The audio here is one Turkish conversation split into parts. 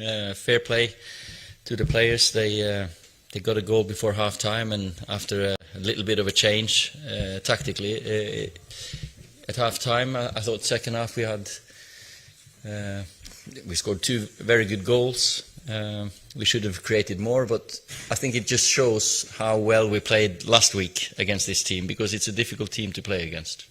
Uh, fair play to the players. They uh, they got a goal before half time, and after a, little bit of a change uh, tactically uh, at half time, I, I thought second half we had uh, we scored two very good goals. Um, we should have created more, but I think it just shows how well we played last week against this team because it's a difficult team to play against.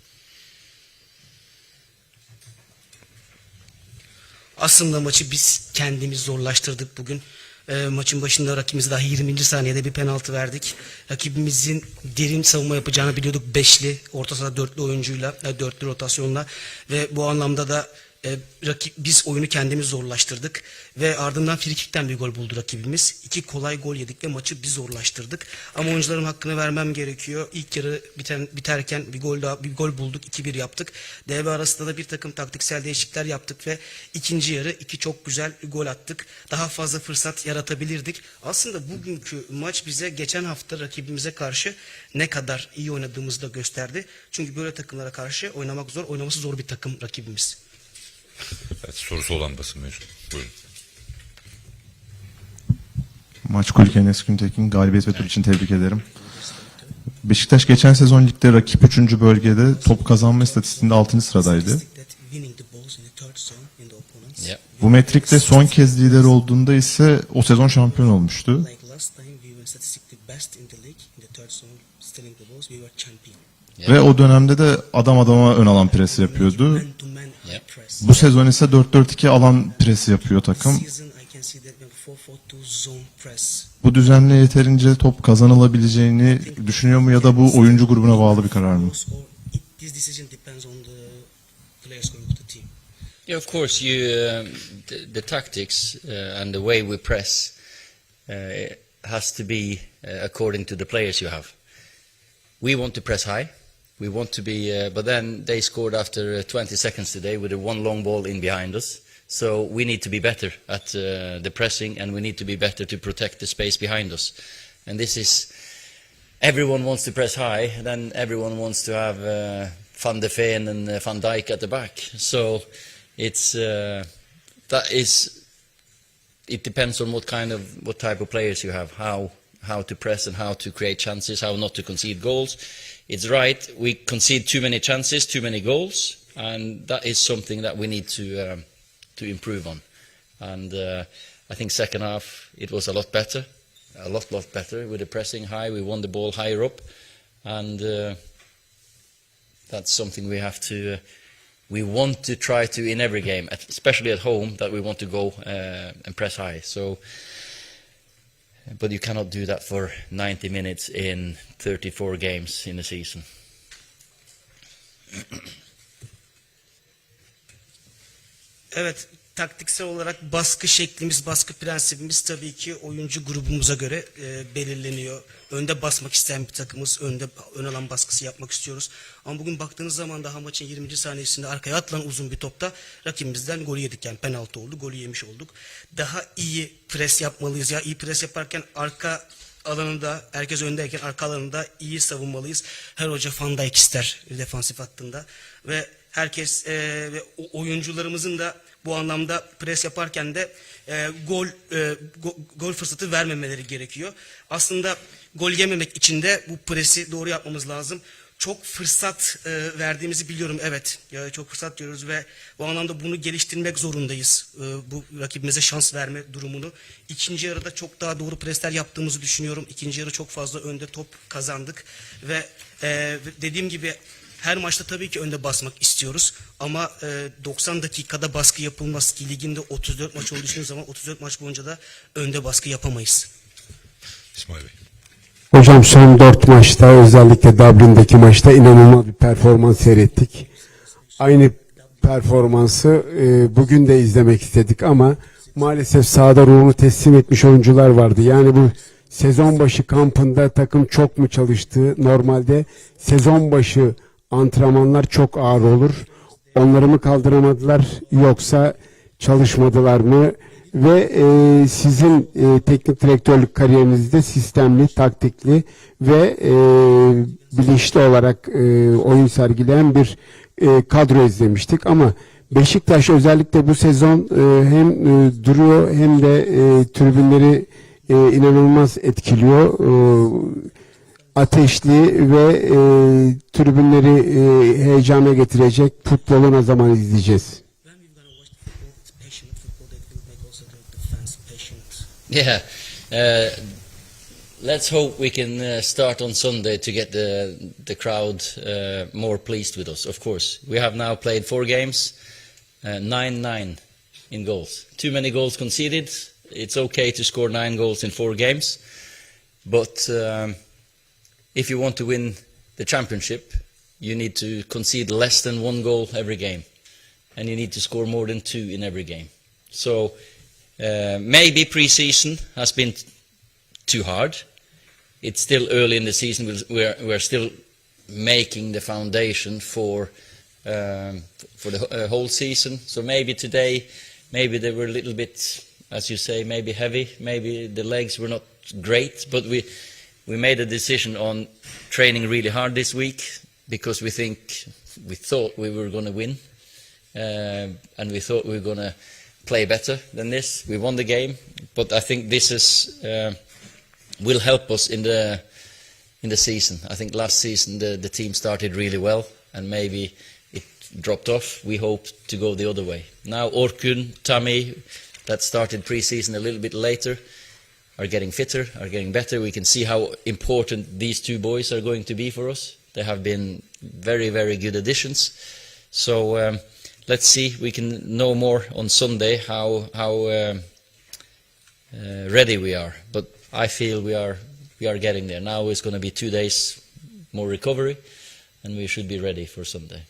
Aslında maçı biz kendimiz zorlaştırdık bugün. Ee, maçın başında rakibimize daha 20. saniyede bir penaltı verdik. Rakibimizin derin savunma yapacağını biliyorduk. Beşli, orta saha dörtlü oyuncuyla, e, dörtlü rotasyonla ve bu anlamda da e, rakip biz oyunu kendimiz zorlaştırdık ve ardından frikikten bir gol buldu rakibimiz. İki kolay gol yedik ve maçı biz zorlaştırdık. Ama oyuncuların hakkını vermem gerekiyor. İlk yarı biten, biterken bir gol daha bir gol bulduk, 2-1 yaptık. Devre arasında da bir takım taktiksel değişiklikler yaptık ve ikinci yarı iki çok güzel gol attık. Daha fazla fırsat yaratabilirdik. Aslında bugünkü maç bize geçen hafta rakibimize karşı ne kadar iyi oynadığımızı da gösterdi. Çünkü böyle takımlara karşı oynamak zor, oynaması zor bir takım rakibimiz. Evet, sorusu olan basın mevcut. Buyurun. Maç kulübü Enes Güntekin galibiyet ve tur için tebrik ederim. Beşiktaş geçen sezon ligde rakip 3. bölgede top kazanma istatistiğinde 6. sıradaydı. Yeah. Bu metrikte son kez lider olduğunda ise o sezon şampiyon olmuştu. Ve o dönemde de adam adama ön alan presi yapıyordu. Bu sezon ise 4-4-2 alan presi yapıyor takım. Bu düzenle yeterince top kazanılabileceğini düşünüyor mu ya da bu oyuncu grubuna bağlı bir karar mı? Yeah, of course. You um, the, the tactics uh, and the way we press uh, has to be uh, according to the players you have. We want to press high. We want to be, uh, but then they scored after uh, 20 seconds today with a one long ball in behind us. So we need to be better at uh, the pressing, and we need to be better to protect the space behind us. And this is everyone wants to press high, then everyone wants to have uh, Van de Ven and uh, Van Dijk at the back. So it's uh, that is it depends on what kind of what type of players you have, how how to press and how to create chances, how not to concede goals. It's right we concede too many chances, too many goals, and that is something that we need to um, to improve on. And uh, I think second half it was a lot better, a lot lot better with the pressing high. We won the ball higher up, and uh, that's something we have to. Uh, we want to try to in every game, especially at home, that we want to go uh, and press high. So, but you cannot do that for 90 minutes in 34 games in a season. Evet, taktiksel olarak baskı şeklimiz, baskı prensibimiz tabii ki oyuncu grubumuza göre e, belirleniyor. Önde basmak isteyen bir takımız, önde ön alan baskısı yapmak istiyoruz. Ama bugün baktığınız zaman daha maçın 20. saniyesinde arkaya atılan uzun bir topta rakibimizden golü yedik. Yani penaltı oldu, golü yemiş olduk. Daha iyi pres yapmalıyız. Ya iyi pres yaparken arka alanında, herkes öndeyken arka alanında iyi savunmalıyız. Her hoca Van Dijk ister defansif hattında. Ve herkes e, ve oyuncularımızın da bu anlamda pres yaparken de e, gol e, go- gol fırsatı vermemeleri gerekiyor. Aslında gol yememek için de bu presi doğru yapmamız lazım. Çok fırsat e, verdiğimizi biliyorum evet. Ya, çok fırsat diyoruz ve bu anlamda bunu geliştirmek zorundayız. E, bu rakibimize şans verme durumunu. İkinci yarıda çok daha doğru presler yaptığımızı düşünüyorum. İkinci yarı çok fazla önde top kazandık ve e, dediğim gibi her maçta tabii ki önde basmak istiyoruz ama e, 90 dakikada baskı yapılmaz ki liginde 34 maç olduğu zaman 34 maç boyunca da önde baskı yapamayız. İsmail Bey. Hocam son dört maçta özellikle Dublin'deki maçta inanılmaz bir performans seyrettik. Aynı performansı e, bugün de izlemek istedik ama maalesef sahada ruhunu teslim etmiş oyuncular vardı. Yani bu sezon başı kampında takım çok mu çalıştı? Normalde sezon başı antrenmanlar çok ağır olur. Onları mı kaldıramadılar yoksa çalışmadılar mı? Ve e, sizin e, teknik direktörlük kariyerinizde sistemli, taktikli ve e, bilinçli olarak e, oyun sergileyen bir e, kadro izlemiştik. Ama Beşiktaş özellikle bu sezon e, hem e, duruyor hem de e, tribünleri e, inanılmaz etkiliyor. E, ateşli ve e, tribünleri e, heyecana getirecek futbolu ne zaman izleyeceğiz? Yeah. Uh, let's hope we can uh, start on Sunday to get the the crowd uh, more pleased with us. Of course, we have now played four games, uh, nine nine in goals. Too many goals conceded. It's okay to score nine goals in four games, but um, if you want to win the championship, you need to concede less than one goal every game, and you need to score more than two in every game. So. Uh, maybe pre-season has been too hard. It's still early in the season. We're, we're still making the foundation for um, for the uh, whole season. So maybe today, maybe they were a little bit, as you say, maybe heavy. Maybe the legs were not great, but we we made a decision on training really hard this week because we think we thought we were going to win, uh, and we thought we were going to play better than this. We won the game, but I think this is uh, will help us in the in the season. I think last season the, the team started really well, and maybe it dropped off. We hope to go the other way. Now Orkun, Tami, that started pre-season a little bit later, are getting fitter, are getting better. We can see how important these two boys are going to be for us. They have been very, very good additions. So um, let's see. We can know more on Sunday how how um, uh, ready we are. But I feel we are we are getting there. Now it's going to be two days more recovery, and we should be ready for Sunday.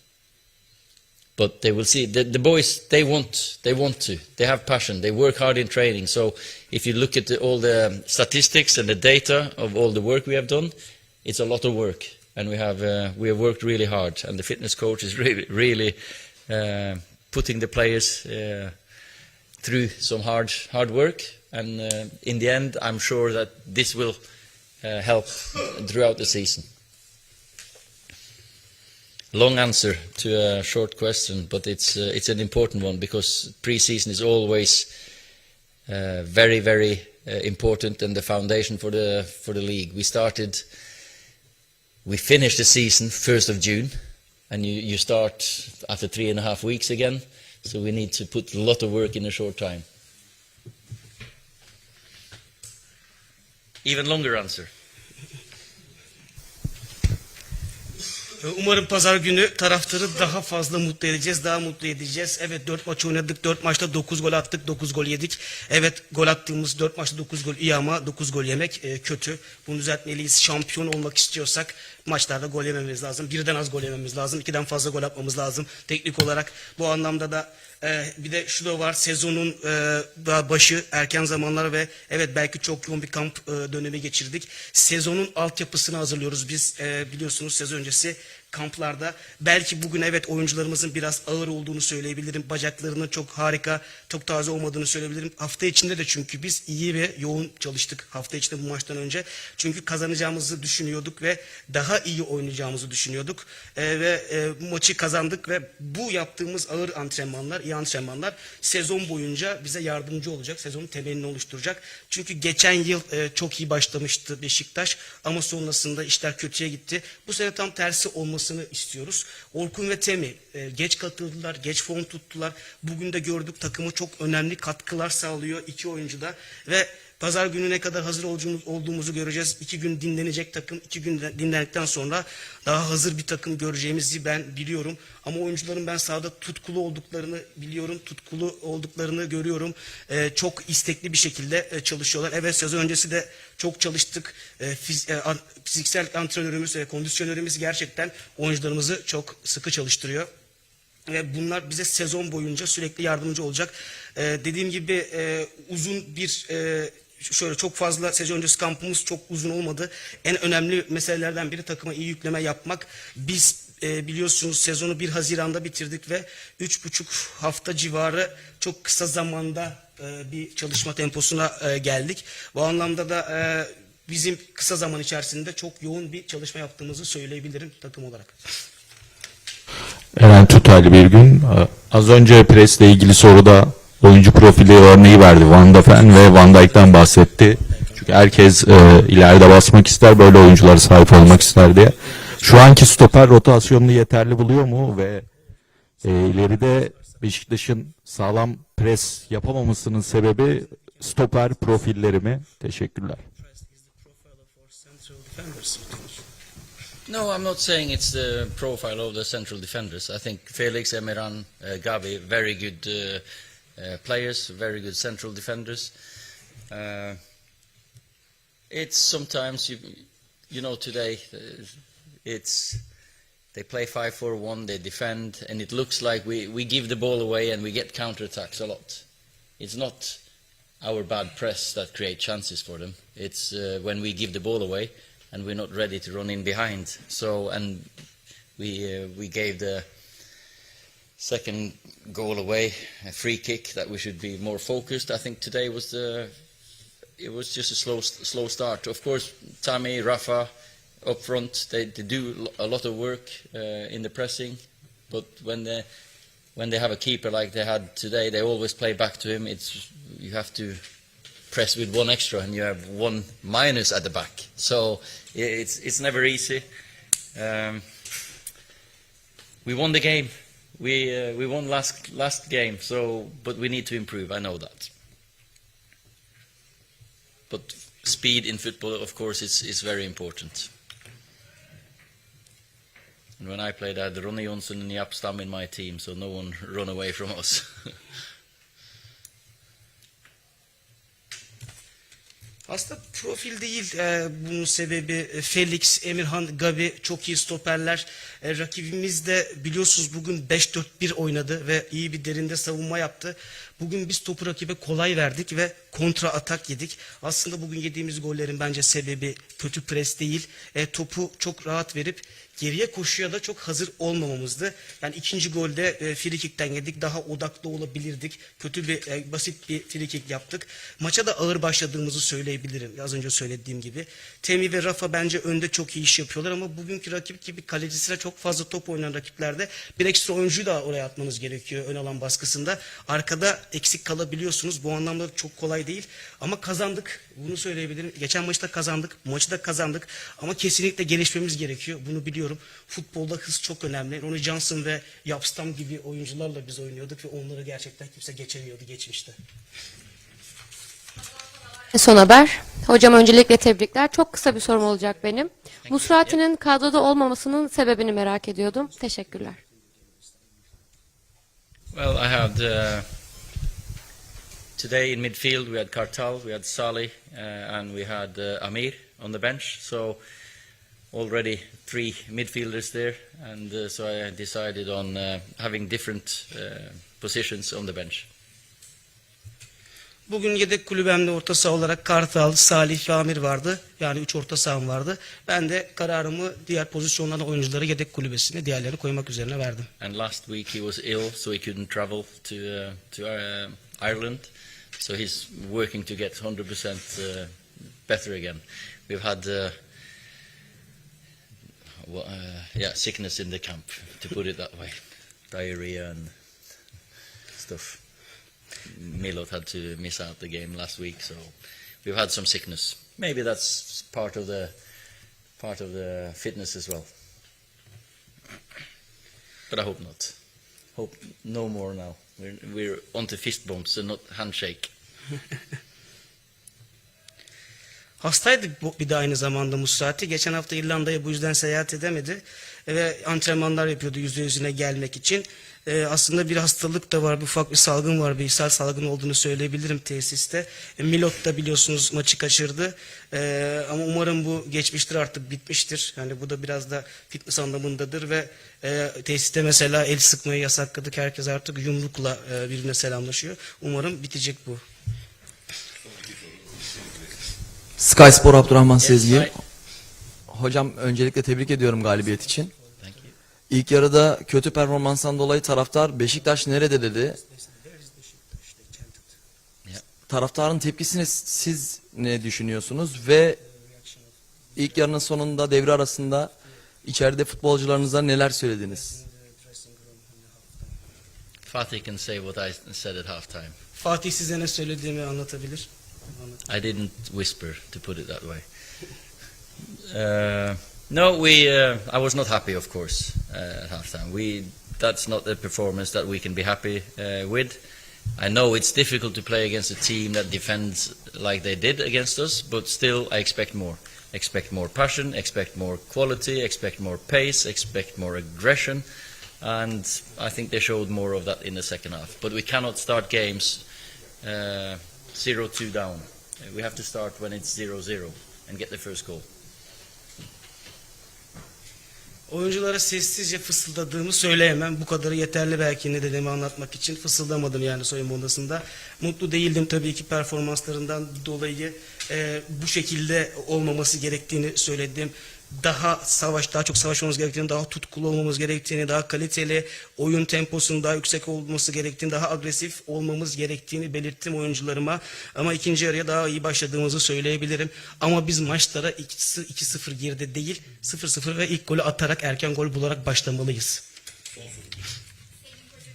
But they will see the, the boys. They want. They want to. They have passion. They work hard in training. So if you look at the, all the statistics and the data of all the work we have done, it's a lot of work, and we have uh, we have worked really hard. And the fitness coach is really really uh, putting the players uh, through some hard hard work. And uh, in the end, I'm sure that this will uh, help throughout the season. Long answer to a short question, but it's uh, it's an important one because pre-season is always uh, very very uh, important and the foundation for the for the league. We started, we finished the season first of June, and you you start after three and a half weeks again. So we need to put a lot of work in a short time. Even longer answer. Umarım pazar günü taraftarı daha fazla mutlu edeceğiz, daha mutlu edeceğiz. Evet 4 maç oynadık, 4 maçta 9 gol attık, 9 gol yedik. Evet gol attığımız 4 maçta 9 gol iyi ama 9 gol yemek e, kötü. Bunu düzeltmeliyiz. Şampiyon olmak istiyorsak maçlarda gol yememiz lazım. Birden az gol yememiz lazım, ikiden fazla gol atmamız lazım. Teknik olarak bu anlamda da e, bir de şu da var sezonun e, başı erken zamanlar ve evet belki çok yoğun bir kamp e, dönemi geçirdik. Sezonun altyapısını hazırlıyoruz biz e, biliyorsunuz sezon öncesi kamplarda. Belki bugün evet oyuncularımızın biraz ağır olduğunu söyleyebilirim. Bacaklarının çok harika, çok taze olmadığını söyleyebilirim. Hafta içinde de çünkü biz iyi ve yoğun çalıştık hafta içinde bu maçtan önce. Çünkü kazanacağımızı düşünüyorduk ve daha iyi oynayacağımızı düşünüyorduk. E, ve e, maçı kazandık ve bu yaptığımız ağır antrenmanlar, iyi antrenmanlar sezon boyunca bize yardımcı olacak. Sezonun temelini oluşturacak. Çünkü geçen yıl e, çok iyi başlamıştı Beşiktaş ama sonrasında işler kötüye gitti. Bu sene tam tersi olmasını istiyoruz. Orkun ve Temi e, geç katıldılar, geç form tuttular. Bugün de gördük takımı çok önemli katkılar sağlıyor iki oyuncu da ve Pazar günü ne kadar hazır olduğumuz- olduğumuzu göreceğiz. İki gün dinlenecek takım. iki gün dinlendikten sonra daha hazır bir takım göreceğimizi ben biliyorum. Ama oyuncuların ben sahada tutkulu olduklarını biliyorum. Tutkulu olduklarını görüyorum. Ee, çok istekli bir şekilde e, çalışıyorlar. Evet sezon öncesi de çok çalıştık. Ee, fiz- e, an- fiziksel antrenörümüz, e, kondisyonörümüz gerçekten oyuncularımızı çok sıkı çalıştırıyor. Ve bunlar bize sezon boyunca sürekli yardımcı olacak. Ee, dediğim gibi e, uzun bir e, şöyle çok fazla sezon öncesi kampımız çok uzun olmadı. En önemli meselelerden biri takıma iyi yükleme yapmak. Biz e, biliyorsunuz sezonu 1 Haziran'da bitirdik ve 3,5 hafta civarı çok kısa zamanda e, bir çalışma temposuna e, geldik. Bu anlamda da e, bizim kısa zaman içerisinde çok yoğun bir çalışma yaptığımızı söyleyebilirim takım olarak. Eren Tutaylı bir gün. Az önce presle ilgili soruda oyuncu profili örneği verdi. Van de Ven ve Van Dijk'ten bahsetti. Çünkü herkes e, ileride basmak ister, böyle oyunculara sahip olmak ister diye. Şu anki stoper rotasyonunu yeterli buluyor mu ve e, ileride Beşiktaş'ın sağlam pres yapamamasının sebebi stoper profilleri mi? Teşekkürler. No, I'm not saying it's the profile of the central defenders. I think Felix, Emirhan, uh, Gavi, very good uh, players, very good central defenders. Uh, it's sometimes you, you know, today uh, it's they play five four one, they defend, and it looks like we, we give the ball away and we get counter attacks a lot. It's not our bad press that create chances for them. It's uh, when we give the ball away and we're not ready to run in behind. So and we uh, we gave the second goal away, a free kick that we should be more focused. I think today was the it was just a slow slow start. Of course, Tammy, Rafa up front they, they do a lot of work uh, in the pressing, but when they when they have a keeper like they had today, they always play back to him. It's you have to press with one extra and you have one minus at the back. So it's it's never easy. Um, we won the game. We uh, we won last last game. So but we need to improve. I know that. But speed in football, of course, is is very important. And when I played, I had Ronny Jonsson and Jaap Stam in my team, so no one run away from us. Aslında profil değil e, bunun sebebi E, Felix, Emirhan, Gabi çok iyi stoperler. E, rakibimiz de biliyorsunuz bugün 5-4-1 oynadı ve iyi bir derinde savunma yaptı. Bugün biz topu rakibe kolay verdik ve kontra atak yedik. Aslında bugün yediğimiz gollerin bence sebebi kötü pres değil. E, topu çok rahat verip geriye koşuya da çok hazır olmamamızdı. Yani ikinci golde e, free kick'ten yedik. Daha odaklı olabilirdik. Kötü bir e, basit bir free kick yaptık. Maça da ağır başladığımızı söyleyebilirim. Az önce söylediğim gibi. Temi ve Rafa bence önde çok iyi iş yapıyorlar ama bugünkü rakip gibi kalecisine çok fazla top oynayan rakiplerde bir ekstra oyuncuyu da oraya atmanız gerekiyor ön alan baskısında. Arkada eksik kalabiliyorsunuz. Bu anlamda çok kolay değil. Ama kazandık. Bunu söyleyebilirim. Geçen maçta kazandık. Maçı da kazandık. Ama kesinlikle gelişmemiz gerekiyor. Bunu biliyorum. Futbolda hız çok önemli. Ronnie Johnson ve Yapstam gibi oyuncularla biz oynuyorduk ve onları gerçekten kimse geçemiyordu geçmişte. Son haber. Hocam öncelikle tebrikler. Çok kısa bir sorum olacak benim. Musrati'nin kadroda olmamasının sebebini merak ediyordum. Teşekkürler. Well, I had uh, today in midfield we had Kartal, we had Salih, uh, and we had uh, Amir on the bench. So already three midfielders there, and uh, so I decided on uh, having different uh, positions on the bench. Bugün yedek kulübemde orta saha olarak Kartal, Salih ve Amir vardı. Yani üç orta saham vardı. Ben de kararımı diğer pozisyonlarda oyuncuları yedek kulübesine diğerlerini koymak üzerine verdim. And last week he was ill, so he couldn't travel to uh, to uh, Ireland. So he's working to get 100% uh, better again. We've had uh, well, uh, yeah sickness in the camp, to put it that way, diarrhea and stuff. Milot had to miss out the game last week, so we've had some sickness. Maybe that's part of the part of the fitness as well. But I hope not. Hope no more now. We're, we're onto fist bumps and not handshake. Hastaydık bu- bir de aynı zamanda Musrati. Geçen hafta İrlanda'ya bu yüzden seyahat edemedi. Ve antrenmanlar yapıyordu yüzde yüzüne gelmek için. Ee, aslında bir hastalık da var, bir ufak bir salgın var, bir ishal salgını olduğunu söyleyebilirim tesiste. E, Milot da biliyorsunuz maçı kaçırdı. Ee, ama umarım bu geçmiştir artık bitmiştir. Yani bu da biraz da fitness anlamındadır ve e, tesiste mesela el sıkmayı yasakladık. Herkes artık yumrukla e, birbirine selamlaşıyor. Umarım bitecek bu. Sky Spor Abdurrahman Sezgi. Hocam öncelikle tebrik ediyorum galibiyet için. İlk yarıda kötü performanstan dolayı taraftar Beşiktaş nerede dedi. Ya. Taraftarın tepkisini siz ne düşünüyorsunuz ve ilk yarının sonunda devre arasında içeride futbolcularınıza neler söylediniz? Fatih can say what I said at halftime. Fatih size ne söylediğimi anlatabilir. I didn't whisper, to put it that way. Uh, no, we. Uh, I was not happy, of course, uh, at halftime. We. That's not the performance that we can be happy uh, with. I know it's difficult to play against a team that defends like they did against us, but still, I expect more. Expect more passion, expect more quality, expect more pace, expect more aggression, and I think they showed more of that in the second half. But we cannot start games uh, 0-2 down. Uh, We have to start when it's 0-0 and get the first goal. Oyunculara sessizce fısıldadığımı söyleyemem. Bu kadarı yeterli belki ne dediğimi anlatmak için. Fısıldamadım yani soyunma odasında. Mutlu değildim tabii ki performanslarından dolayı. Ee, bu şekilde olmaması gerektiğini söyledim. Daha savaş, daha çok savaşmamız gerektiğini, daha tutkulu olmamız gerektiğini, daha kaliteli, oyun temposunun daha yüksek olması gerektiğini, daha agresif olmamız gerektiğini belirttim oyuncularıma. Ama ikinci yarıya daha iyi başladığımızı söyleyebilirim. Ama biz maçlara 2-0 geride değil, 0-0 ve ilk golü atarak erken gol bularak başlamalıyız.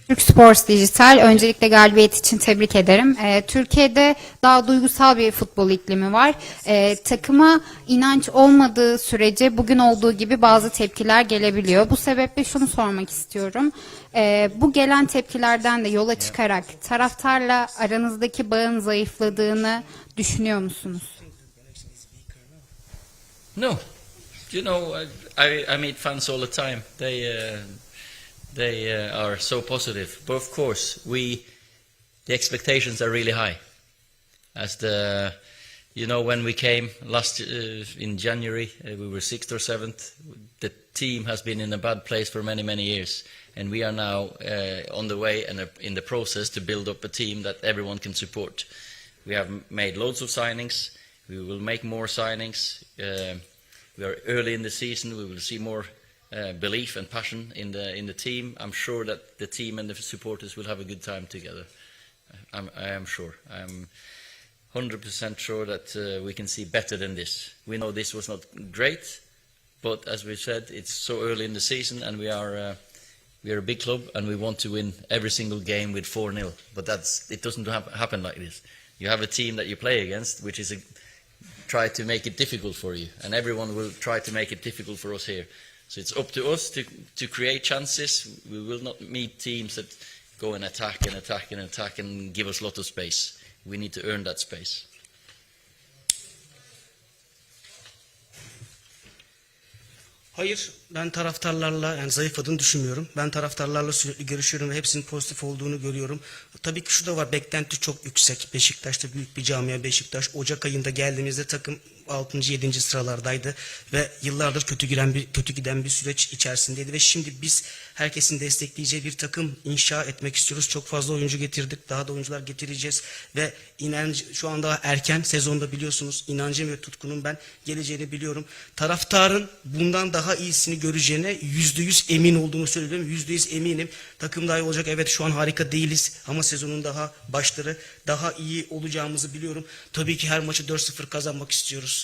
Türk Sports Dijital öncelikle galibiyet için tebrik ederim. Ee, Türkiye'de daha duygusal bir futbol iklimi var. Ee, takıma inanç olmadığı sürece bugün olduğu gibi bazı tepkiler gelebiliyor. Bu sebeple şunu sormak istiyorum. Ee, bu gelen tepkilerden de yola çıkarak taraftarla aranızdaki bağın zayıfladığını düşünüyor musunuz? No, you know, I, I meet fans all the time. They uh, they uh, are so positive. But of course, we the expectations are really high. As the you know, when we came last uh, in January, uh, we were sixth or seventh. The team has been in a bad place for many many years, and we are now uh, on the way and uh, in the process to build up a team that everyone can support. We have made loads of signings. We will make more signings. Um we are early in the season. We will see more uh, belief and passion in the in the team. I'm sure that the team and the supporters will have a good time together. I'm, I am sure. I'm 100% sure that uh, we can see better than this. We know this was not great, but as we said, it's so early in the season, and we are. Uh, we are a big club and we want to win every single game with 4 0. But that's, it doesn't hap- happen like this. You have a team that you play against, which is a, try to make it difficult for you, and everyone will try to make it difficult for us here. So it's up to us to, to create chances. We will not meet teams that go and attack and attack and attack and give us a lot of space. We need to earn that space. Hayır, ben taraftarlarla yani zayıfladığını düşünmüyorum. Ben taraftarlarla sürekli görüşüyorum ve hepsinin pozitif olduğunu görüyorum. Tabii ki şu da var, beklenti çok yüksek. Beşiktaş'ta büyük bir camia Beşiktaş. Ocak ayında geldiğimizde takım 6. 7. sıralardaydı ve yıllardır kötü giren bir kötü giden bir süreç içerisindeydi ve şimdi biz herkesin destekleyeceği bir takım inşa etmek istiyoruz. Çok fazla oyuncu getirdik. Daha da oyuncular getireceğiz ve inancı şu anda erken sezonda biliyorsunuz inancım ve tutkunun ben geleceğini biliyorum. Taraftarın bundan daha iyisini göreceğine yüzde yüz emin olduğumu söylüyorum. Yüzde yüz eminim. Takım daha iyi olacak. Evet şu an harika değiliz ama sezonun daha başları daha iyi olacağımızı biliyorum. Tabii ki her maçı 4-0 kazanmak istiyoruz.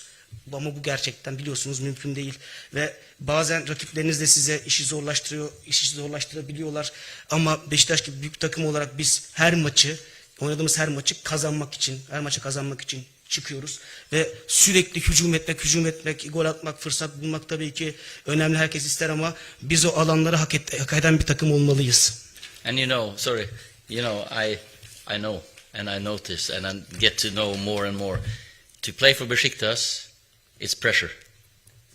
Ama bu gerçekten biliyorsunuz mümkün değil. Ve bazen rakipleriniz de size işi zorlaştırıyor, işi zorlaştırabiliyorlar. Ama Beşiktaş gibi büyük takım olarak biz her maçı, oynadığımız her maçı kazanmak için, her maçı kazanmak için çıkıyoruz. Ve sürekli hücum etmek, hücum etmek, gol atmak, fırsat bulmak tabii ki önemli. Herkes ister ama biz o alanları hak, et, hak eden bir takım olmalıyız. And you know, sorry, you know, I, I know, and I notice, and I get to know more and more. To play for Besiktas, it's pressure.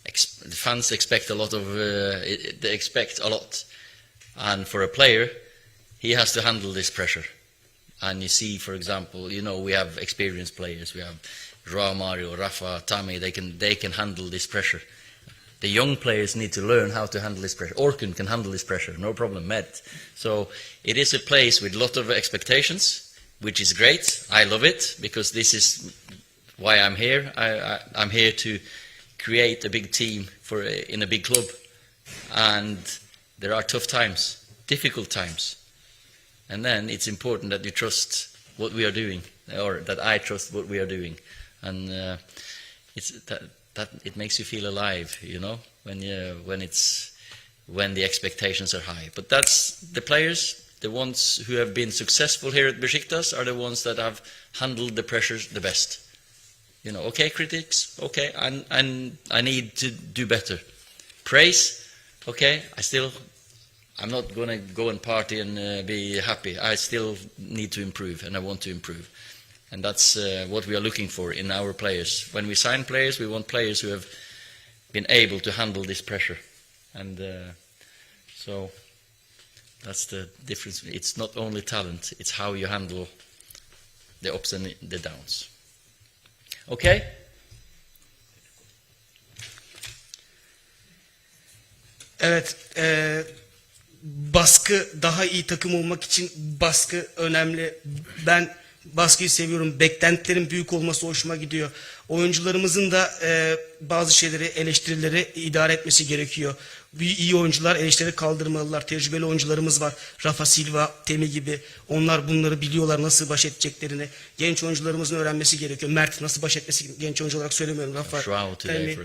Ex- the fans expect a lot of, uh, they expect a lot, and for a player, he has to handle this pressure. And you see, for example, you know, we have experienced players. We have Joao Mario, Rafa, Tammy. They can they can handle this pressure. The young players need to learn how to handle this pressure. Orkun can handle this pressure, no problem, Met. So it is a place with a lot of expectations, which is great. I love it because this is why I'm here. I, I'm here to create a big team for a, in a big club, and there are tough times, difficult times, and then it's important that you trust what we are doing, or that I trust what we are doing, and uh, it's that that it makes you feel alive, you know, when you when it's when the expectations are high. But that's the players the ones who have been successful here at Besiktas are the ones that have handled the pressures the best. You know, okay, critics, okay, and I need to do better. Praise, okay, I still, I'm not going to go and party and uh, be happy. I still need to improve, and I want to improve. And that's uh, what we are looking for in our players. When we sign players, we want players who have been able to handle this pressure. And uh, so that's the difference. It's not only talent, it's how you handle the ups and the downs. Okay? Evet, e, baskı daha iyi takım olmak için baskı önemli. Ben baskıyı seviyorum. Beklentilerin büyük olması hoşuma gidiyor. Oyuncularımızın da e, bazı şeyleri, eleştirileri idare etmesi gerekiyor. İyi oyuncular eleştiri kaldırmalılar. Tecrübeli oyuncularımız var. Rafa Silva, Temi gibi. Onlar bunları biliyorlar nasıl baş edeceklerini. Genç oyuncularımızın öğrenmesi gerekiyor. Mert nasıl baş etmesi genç oyuncu olarak söylemiyorum. Rafa, Joao Temi,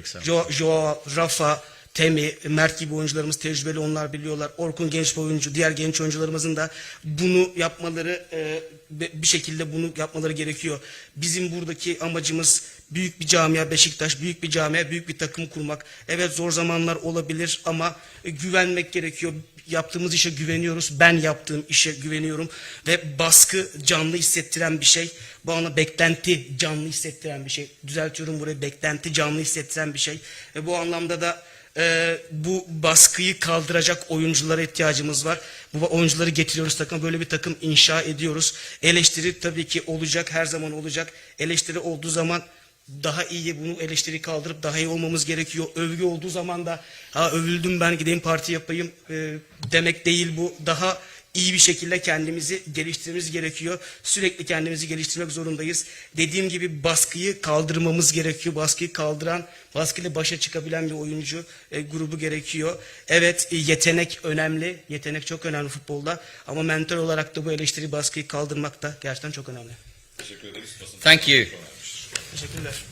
Joao, Rafa, Temi, Mert gibi oyuncularımız tecrübeli onlar biliyorlar. Orkun genç bir oyuncu, diğer genç oyuncularımızın da bunu yapmaları e, bir şekilde bunu yapmaları gerekiyor. Bizim buradaki amacımız büyük bir camia Beşiktaş, büyük bir camia, büyük bir takım kurmak. Evet zor zamanlar olabilir ama e, güvenmek gerekiyor. Yaptığımız işe güveniyoruz. Ben yaptığım işe güveniyorum ve baskı canlı hissettiren bir şey. Bana beklenti canlı hissettiren bir şey. Düzeltiyorum burayı beklenti canlı hissettiren bir şey. Ve bu anlamda da e, bu baskıyı kaldıracak oyunculara ihtiyacımız var. Bu oyuncuları getiriyoruz takıma. Böyle bir takım inşa ediyoruz. Eleştiri tabii ki olacak. Her zaman olacak. Eleştiri olduğu zaman daha iyi bunu eleştiri kaldırıp daha iyi olmamız gerekiyor. Övgü olduğu zaman da ha övüldüm ben gideyim parti yapayım e, demek değil bu. Daha iyi bir şekilde kendimizi geliştirmemiz gerekiyor. Sürekli kendimizi geliştirmek zorundayız. Dediğim gibi baskıyı kaldırmamız gerekiyor. Baskıyı kaldıran, baskıyla başa çıkabilen bir oyuncu e, grubu gerekiyor. Evet e, yetenek önemli. Yetenek çok önemli futbolda. Ama mental olarak da bu eleştiri baskıyı kaldırmak da gerçekten çok önemli. Thank you. Teşekkürler.